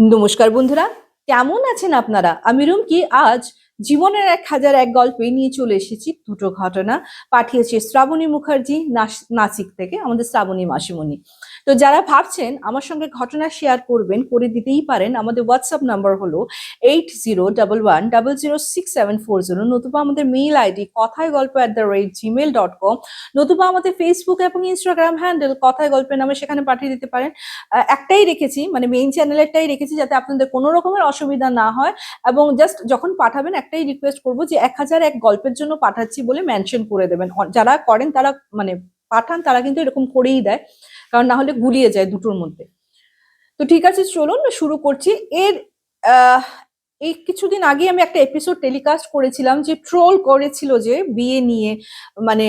নমস্কার বন্ধুরা কেমন আছেন আপনারা? আমি রুমকি। আজ জীবনের এক হাজার এক গল্পে নিয়ে চলে এসেছি দুটো ঘটনা। পাঠিয়েছে শ্রাবণী মুখার্জি, নাস- নাসিক থেকে, আমাদের শ্রাবণী মাসিমণি। তো যারা ভাবছেন আমার সঙ্গে ঘটনা শেয়ার করবেন, করে দিতেই পারেন। আমাদের হোয়াটসঅ্যাপ নাম্বার হলো eight zero double one double zero six seven four zero নতুবা আমাদের মেইল আইডি কথায় গল্প at the rate Gmail dot com নতুবা আমাদের ফেসবুক এবং ইনস্টাগ্রাম হ্যান্ডেল কথায় গল্পের নামে সেখানে পাঠিয়ে দিতে পারেন। একটাই রেখেছি মানে মেইন চ্যানেলেরটাই রেখেছি যাতে আপনাদের কোনো রকমের অসুবিধা না হয়। এবং জাস্ট যখন পাঠাবেন একটাই রিকোয়েস্ট করব যে এক হাজার এক গল্পের জন্য পাঠাচ্ছি বলে মেনশন করে দেবেন। যারা করেন তারা মানে পাঠান, তারা কিন্তু এরকম করেই দেয়। কারণ না হলে গুলিয়ে যায় দুটোর মধ্যে। তো ঠিক আছে, চলুন শুরু করছি। এর এই কিছুদিন আগে আমি একটা এপিসোড টেলিকাস্ট করেছিলাম যে ট্রোল করেছিল যে বিয়ে নিয়ে মানে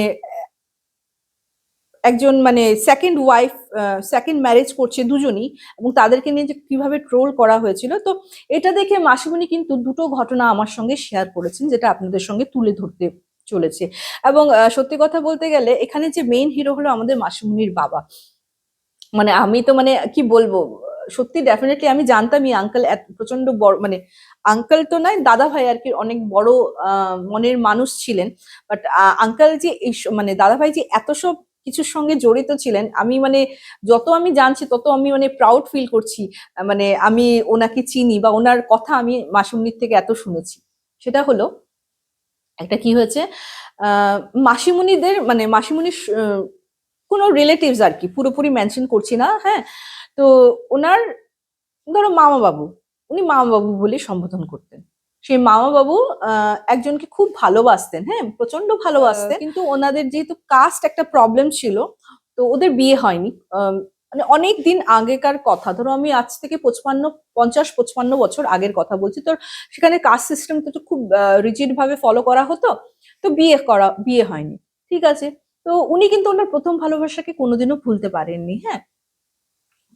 একজন মানে সেকেন্ড ওয়াইফ সেকেন্ড ম্যারেজ করছে দুজনই এবং তাদেরকে নিয়ে যে কীভাবে ট্রোল করা হয়েছিল। তো এটা দেখে মাসিমণি কিন্তু দুটো ঘটনা আমার সঙ্গে শেয়ার করেছেন, যেটা আপনাদের সঙ্গে তুলে ধরতে চলেছে। এবং সত্যি কথা বলতে গেলে এখানে যে মেইন হিরো হলো আমাদের মাসিমণির বাবা। মানে আমি তো মানে কি বলব, সত্যি ডেফিনেটলি আমি জানতামই আঙ্কেল এত প্রচণ্ড বড় মানে আঙ্কেল তো নয় দাদা ভাই আর কি অনেক বড় মনের মানুষ ছিলেন। বাট আঙ্কেল যে এই মানে দাদা ভাই যে এত সব কিছুর সঙ্গে জড়িত ছিলেন। আমি মানে যত আমি জানছি তত আমি মানে প্রাউড ফিল করছি। মানে আমি ওনাকে চিনি বা ওনার কথা আমি মাসুমনির থেকে এত শুনেছি। সেটা হলো একটা কি হয়েছে? আহ মাসিমণিদের মানে আহ, কোনো রিলেটিভস আর কি পুরোপুরি মেনশন করছি না হ্যাঁ? তো ওনার ধরো মামা বাবু উনি মামা বাবু বলে সম্বোধন করতেন। সেই মামা বাবু আহ, একজনকে খুব ভালোবাসতেন হ্যাঁ প্রচণ্ড ভালোবাসতেন। কিন্তু ওনাদের যেহেতু কাস্ট একটা প্রবলেম ছিল তো ওদের বিয়ে হয়নি। মানে অনেক দিন আগেকার কথা ধরো আমি আজ থেকে পঁচপান্ন পঞ্চাশ পঁচপান্ন বছর আগের কথা বলছি তো সেখানে কাস্ট সিস্টেম তো খুব রিজিড ভাবে ফলো করা হতো তো বিয়ে করা বিয়ে হয়নি ঠিক আছে? তো উনি কিন্তু ওনার প্রথম ভালোবাসাকে কোনোদিনও ভুলতে পারেননি হ্যাঁ?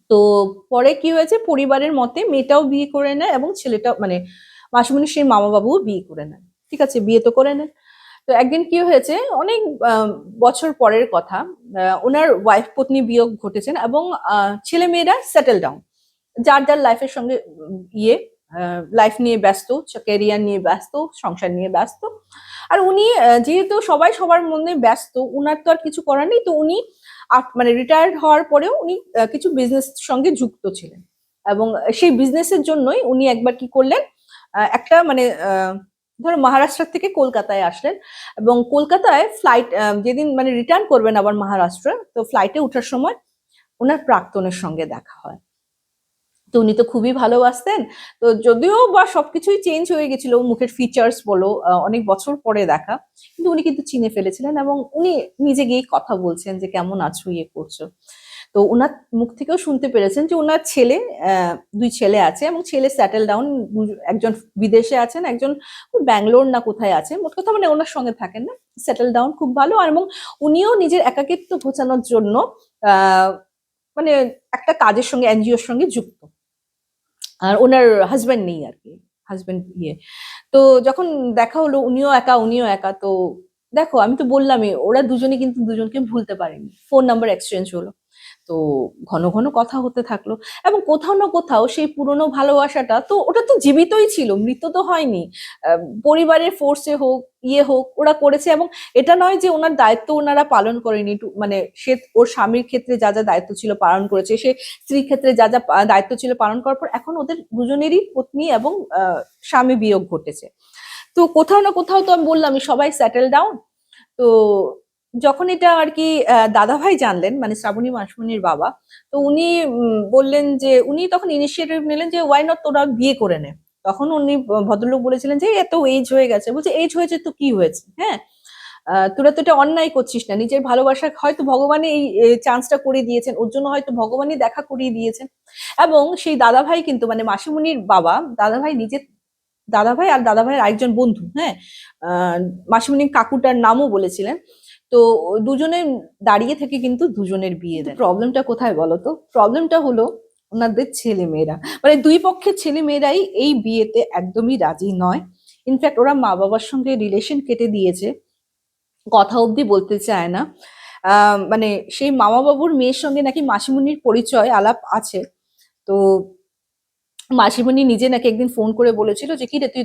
তো পরে কি হয়েছে? পরিবারের মতে মেয়েটাও বিয়ে করে নেয় এবং ছেলেটাও মানে মাসুমনির সেই মামা বাবুও বিয়ে করে নেন। ঠিক আছে, বিয়ে তো করে নেন। তো একদিন কি হয়েছে, অনেক বছর পরের কথা ওনার ওয়াইফ পত্নী বিয়োগ ঘটেছেন এবং ছেলে মেয়েরা সেটেল ডাউন যার যার লাইফের সঙ্গে ইয়ে লাইফ নিয়ে ব্যস্ত ক্যারিয়ার নিয়ে ব্যস্ত, সংসার নিয়ে ব্যস্ত। আর উনি যেহেতু সবাই সবার মধ্যে ব্যস্ত, উনার তো আর কিছু করার নেই, তো উনি মানে রিটায়ার্ড হওয়ার পরেও উনি কিছু বিজনেস সঙ্গে যুক্ত ছিলেন। এবং সেই বিজনেসের জন্যই উনি একবার কি করলেন একটা মানে ধরো মহারাষ্ট্র থেকে কলকাতায় আসলেন এবং কলকাতায় ফ্লাইট যেদিন মানে রিটার্ন করবেন আবার মহারাষ্ট্র, তো ফ্লাইটে ওঠার সময় ওনার প্রাক্তনের সঙ্গে দেখা হয়। তো উনি তো খুবই ভালোবাসতেন। তো যদিও বা সবকিছুই চেঞ্জ হয়ে গেছিল, মুখের ফিচার্স বলো অনেক বছর পরে দেখা, কিন্তু উনি কিন্তু চিনে ফেলেছিলেন এবং উনি নিজে গিয়ে কথা বলছেন যে, কেমন আছো ইয়ে করছ? তো ওনার মুখ থেকেও শুনতে পেরেছেন যে ওনার ছেলে দুই ছেলে আছে এবং ছেলে স্যাটেল ডাউন একজন বিদেশে আছেন, একজন ব্যাঙ্গালোর না কোথায় আছে, মোট কথা মানে ওনার সঙ্গে থাকেন না। স্যাটেল ডাউন খুব ভালো আর এবং উনিও নিজের একাকিত্ব ঘোচানোর জন্য মানে একটা কাজের সঙ্গে, এনজিওর সঙ্গে যুক্ত। আর ওনার হাজব্যান্ড নেই আর কি হাজব্যান্ড ইয়ে। তো যখন দেখা হলো, উনিও একা উনিও একা, তো দেখো আমি তো বললামই, ওরা দুজনে কিন্তু দুজনকে ভুলতে পারেনি। ফোন নাম্বার এক্সচেঞ্জ হলো। তো ঘন ঘন কথা হতে থাকল। এবং কোথাও না কোথাও সেই পুরনো ভালোবাসাটা তো, ওটা তো জীবিতই ছিল, মৃত তো হয়নি। পরিবারের ফোর্সে হোক ইয়ে হোক, ওরা করেছে এবং এটা নয় যে ওনার দায়িত্ব ওনারা পালন করেনি। মানে সে ওর স্বামীর ক্ষেত্রে যা যা দায়িত্ব ছিল পালন করেছে, সে স্ত্রীর ক্ষেত্রে যা যা দায়িত্ব ছিল পালন করার পর এখন ওদের দুজনেরই পত্নী এবং স্বামী বিয়োগ ঘটেছে। তো কোথাও না কোথাও তো আমি বললাম সবাই স্যাটেল ডাউন তো যখন এটা আর কি দাদাভাই জানলেন মানে শ্রাবণী মাসমণির বাবা তো উনি বললেন যে উনি তখন ইনিশিয়েটিভ নিলেন যে ওয়াই নট তোরা বিয়ে করে নে। তখন উনি ভদ্রলোক বলেছিলেন যে এত এজ হয়ে গেছে। বলছে এজ হয়েছে তো কি হয়েছে? হ্যাঁ? তোরা তো এটা অন্যায় করছিস না। নিজের ভালোবাসা হয়তো ভগবানই এই চান্সটা করে দিয়েছেন। ওর জন্য হয়তো ভগবানই দেখা করিয়ে দিয়েছেন। এবং সেই দাদাভাই কিন্তু মানে মাসিমণির বাবা দাদাভাই নিজের দাদাভাই আর দাদাভাইয়ের আরেকজন বন্ধু হ্যাঁ? আহ, মাসিমণির কাকুটার নামও বলেছিলেন। তো দুজনে দাঁড়িয়ে থেকে কিন্তু দুজনের বিয়ে দেয়। প্রবলেমটা কোথায় বলো তো? প্রবলেমটা হলো ওনাদের ছেলে মেয়েরা মানে দুই পক্ষের ছেলে মেয়েরাই এই বিয়েতে একদমই রাজি নয়। ইনফ্যাক্ট ওরা মা বাবার সঙ্গে রিলেশন কেটে দিয়েছে। কথা অবধি বলতে চায় না। মানে সেই মামা বাবুর মেয়ের সঙ্গে নাকি মাসিমুনির পরিচয় আলাপ আছে। তো মাসিমণি নিজে নাকি একদিন ফোন করে বলেছিল যে, কি রে তুই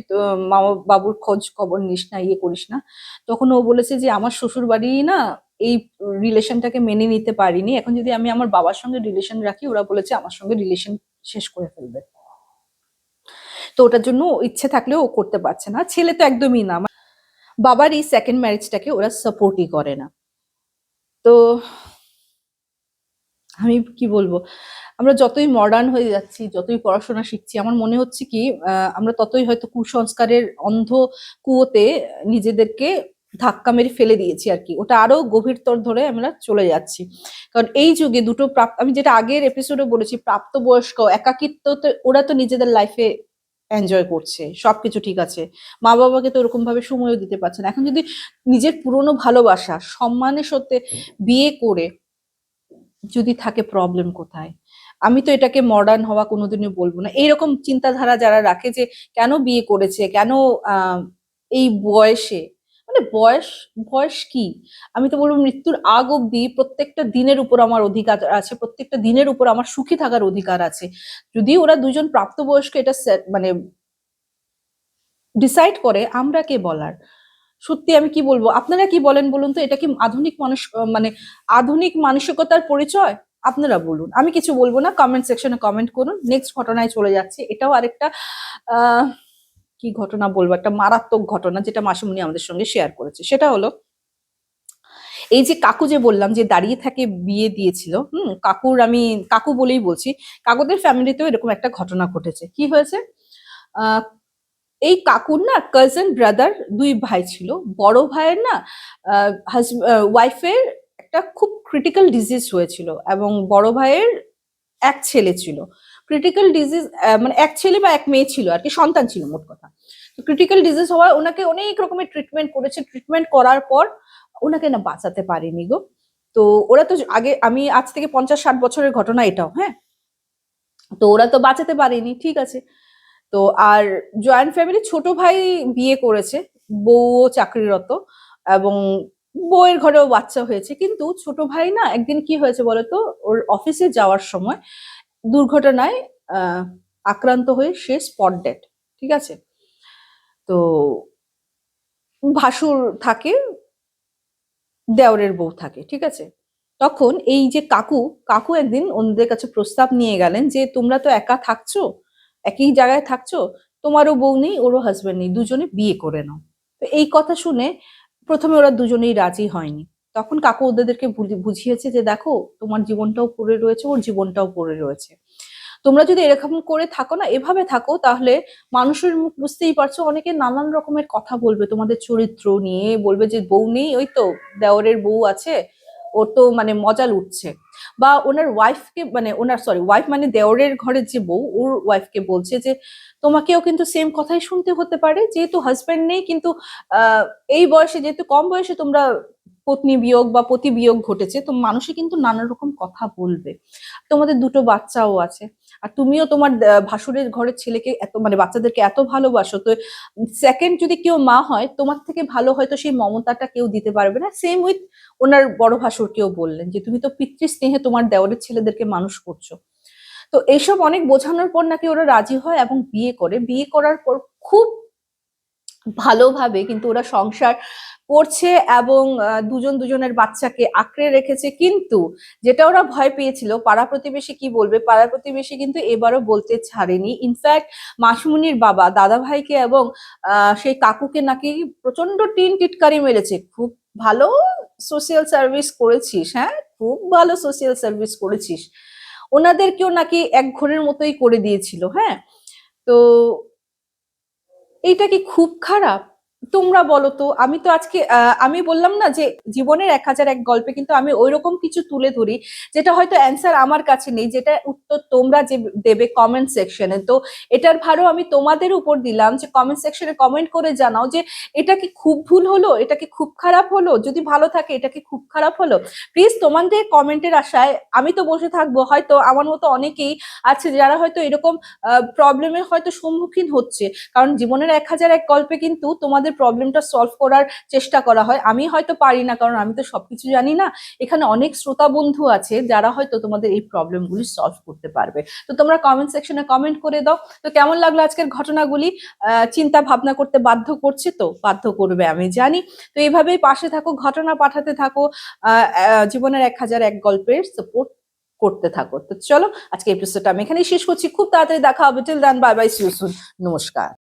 মামা বাবুর খোঁজ খবর নিস না ইয়ে করিস না? তখন ও বলেছে যে, আমার শ্বশুর বাড়ি না এই রিলেশনটাকে মেনে নিতে পারিনি। এখন যদি আমি আমার বাবার সঙ্গে রিলেশন রাখি, ওরা বলেছে আমার সঙ্গে রিলেশন শেষ করে ফেলবে। তো ওটার জন্য ইচ্ছে থাকলেও ও করতে পারছে না। ছেলে তো একদমই না। বাবার এই সেকেন্ড ম্যারেজটাকে ওরা সাপোর্টই করে না। তো আমি কি বলব? আমরা যতই মডার্ন হয়ে যাচ্ছি, যতই পড়াশোনা শিখছি, আমার মনে হচ্ছে কি আমরা ততই হয়তো কুসংস্কারের অন্ধ কুয়োতে নিজেদেরকে ধাক্কা মেরে ফেলে দিয়েছি আর কি। ওটা আরও গভীরতর ধরে আমরা চলে যাচ্ছি। কারণ এই যুগে দুটো প্রাপ্ত, আমি যেটা আগের এপিসোডে বলেছি, প্রাপ্তবয়স্ক, একাকিত্বতে ওরা তো নিজেদের লাইফে এনজয় করছে, সবকিছু ঠিক আছে। মা বাবাকে তো ওরকম ভাবে সময়ও দিতে পারছে না। এখন যদি নিজের পুরনো ভালোবাসা, সম্মানের সাথে বিয়ে করে যদি থাকে প্রবলেম কোথায়? আমি তো এটাকে মডার্ন হওয়া কোনোদিনই বলব না। এইরকম চিন্তাধারা যারা রাখে যে, কেন বিয়ে করেছে? কেন এই বয়সে? মানে বয়স বয়স কি? আমি তো বলব মৃত্যুর আগ অব্দি প্রত্যেকটা দিনের উপর আমার অধিকার আছে, প্রত্যেকটা দিনের উপর আমার সুখী থাকার অধিকার আছে। যদি ওরা দুজন প্রাপ্তবয়স্ক এটা মানে ডিসাইড করে, আমরা কে বলার? সত্যি আমি কি বলব? আপনারা কি বলেন বলুন তো? এটা কি আধুনিক মানুষ মানে আধুনিক মানসিকতার পরিচয়? আপনারা বলুন। আমি কিছু বলব না। কমেন্ট সেকশনে কমেন্ট করুন। নেক্সট ঘটনায় চলে যাচ্ছে। এটাও আরেকটা কি ঘটনা বলব? একটা মারাত্মক ঘটনা যেটা মাসুমনি আমাদের সঙ্গে শেয়ার করেছে। সেটা হলো, এই যে কাকু যে বললাম যে দাঁড়িয়ে থাকে বিয়ে দিয়েছিল, হুম, কাকুর আমি, কাকু বলেই বলছি, কাকুদের ফ্যামিলিতেও এরকম একটা ঘটনা ঘটেছে। কি হয়েছে? এই কাকুর না কাজিন ব্রাদার দুই ভাই ছিল। বড় ভাইয়ের না ওয়াইফের একটা খুব ক্রিটিক্যাল ডিজিজ হয়েছিল এবং বড় ভাইয়ের এক ছেলে ছিল। ক্রিটিক্যাল ডিজিজ মানে এক ছেলে বা এক মেয়ে ছিল আর কি, সন্তান ছিল মোট কথা। তো ক্রিটিক্যাল ডিজিজ হওয়ায় ওনাকে অনেক রকমের ট্রিটমেন্ট করেছে। ট্রিটমেন্ট করার পর ওনাকে না বাঁচাতে পারেনি গো। তো ওরা তো আগে, আমি আজ থেকে পঞ্চাশ ষাট বছরের ঘটনা এটাও হ্যাঁ? তো ওরা তো বাঁচাতে পারেনি, ঠিক আছে। তো আর জয়েন্ট ফ্যামিলি ছোট ভাই বিয়ে করেছে, বউও চাকরিরত এবং বউয়ের ঘরেও বাচ্চা হয়েছে। কিন্তু ছোট ভাই না একদিন কি হয়েছে বলতো, ওর অফিসে যাওয়ার সময় দুর্ঘটনায় আক্রান্ত হয়ে সে স্পট ডেড ঠিক আছে? তো ভাসুর থাকে, দেওরের বউ থাকে, ঠিক আছে? তখন এই যে কাকু কাকু একদিন ওদের কাছে প্রস্তাব নিয়ে গেলেন যে তোমরা তো একা থাকছো একই জায়গায় থাকছো, তোমারও বউ নেই, ওরও হাজবেন্ড নেই, দুজনে বিয়ে করে নাও। তো এই কথা শুনে প্রথমে ওরা দুজনেই রাজি হয়নি। তখন কাকু ওদেরকে বুঝি- বুঝিয়েছে যে দেখো, তোমার জীবনটাও পড়ে রয়েছে, ওর জীবনটাও পড়ে রয়েছে। তোমরা যদি এরকম করে থাকো না, এভাবে থাকো, তাহলে মানুষের মুখ বুঝতেই পারছ, অনেকে নানান রকমের কথা বলবে, তোমাদের চরিত্র নিয়ে, বলবে যে বউ নেই, ওই তো দেওরের বউ আছে, ওর তো মানে মজা লুটছে। বা ওনার ওয়াইফকে মানে ওনার সরি ওয়াইফ মানে দেওরের ঘরের যে বউ, ওর ওয়াইফকে বলছে যে, তোমাকেও কিন্তু সেম কথাই শুনতে হতে পারে। যেহেতু হাজব্যান্ড নেই, কিন্তু এই বয়সে, যেহেতু কম বয়সে তোমরা পত্নী বিয়োগ বা পতি বিয়োগ ঘটেছে, তো মানুষে কিন্তু নানা রকম কথা বলবে। তোমাদের দুটো বাচ্চাও আছে, আর তুমিও তোমার ভাসুরের ঘরের ছেলেকে এত মানে বাচ্চাদেরকে এত ভালোবাসো, তো সেকেন্ড যদি কেউ মা হয়, তোমার থেকে ভালো হয়তো সেই মমতাটা কেউ দিতে পারবে না। সেম উইথ ওনার বড় ভাসুরকেও বললেন যে, তুমি তো পিতৃ স্নেহে তোমার দেওরের ছেলেদেরকে মানুষ করছ। তো এইসব অনেক বোঝানোর পর নাকি ওরা রাজি হয় এবং বিয়ে করে। বিয়ে করার পর খুব ভালোভাবে কিন্তু ওরা সংসার করছে এবং দুজন দুজনের বাচ্চাকে আঁকড়ে রেখেছে। কিন্তু যেটা ওরা ভয় পেয়েছিল, পাড়া প্রতিবেশী কি বলবে? পাড়া প্রতিবেশী কিন্তু এবারও বলতে ছাড়েনি। ইনফ্যাক্ট মাসমুনির বাবা দাদা ভাইকে এবং সেই কাকুকে নাকি প্রচণ্ড টিন টিটকারি মেরেছে। খুব ভালো সোশিয়াল সার্ভিস করেছিস হ্যাঁ? খুব ভালো সোশিয়াল সার্ভিস করেছিস। ওনাদেরকেও নাকি এক ঘরের মতোই করে দিয়েছিল হ্যাঁ? তো এইটা কি খুব খারাপ? তোমরা বলো তো, আমি তো আজকে আমি বললাম না যে জীবনের এক হাজার এক গল্পে কিন্তু আমি ওইরকম কিছু তুলে ধরি, যেটা হয়তো অ্যান্সার আমার কাছে নেই যেটা উত্তর তোমরা যে দেবে কমেন্ট সেকশনে তো এটার ভারও আমি তোমাদের উপর দিলাম যে কমেন্ট সেকশনে কমেন্ট করে জানাও যে এটা কি খুব ভুল হলো, এটা কি খুব খারাপ হলো, যদি ভালো থাকে এটা কি খুব খারাপ হলো? প্লিজ তোমাদের কমেন্টের আশায় আমি তো বসে থাকব, হয়তো আমার মতো অনেকেই আছে যারা হয়তো এরকম প্রবলেমের হয়তো সম্মুখীন হচ্ছে। কারণ জীবনের এক হাজার এক গল্পে কিন্তু তোমাদের তোমাদের প্রবলেমটা সলভ করার চেষ্টা করা হয়। আমি হয়তো পারি না, কারণ আমি তো সবকিছু জানি না। এখানে অনেক শ্রোতা বন্ধু আছে, যারা হয়তো তোমাদের এই প্রবলেমগুলি সলভ করতে পারবে। তো তোমরা কমেন্ট সেকশনে কমেন্ট করে দাও। তো কেমন লাগল আজকের ঘটনাগুলি? চিন্তা ভাবনা করতে বাধ্য করছে তো বাধ্য করবে, আমি জানি। তো এইভাবেই পাশে থাকো, ঘটনা পাঠাতে থাকো জীবনের এক হাজার এক গল্পের সাপোর্ট করতে থাকো। তো চলো আজকে এপিসোডটা আমি এখানেই শেষ করছি। খুব তাড়াতাড়ি দেখা হবে। Till then bye bye see you soon নমস্কার।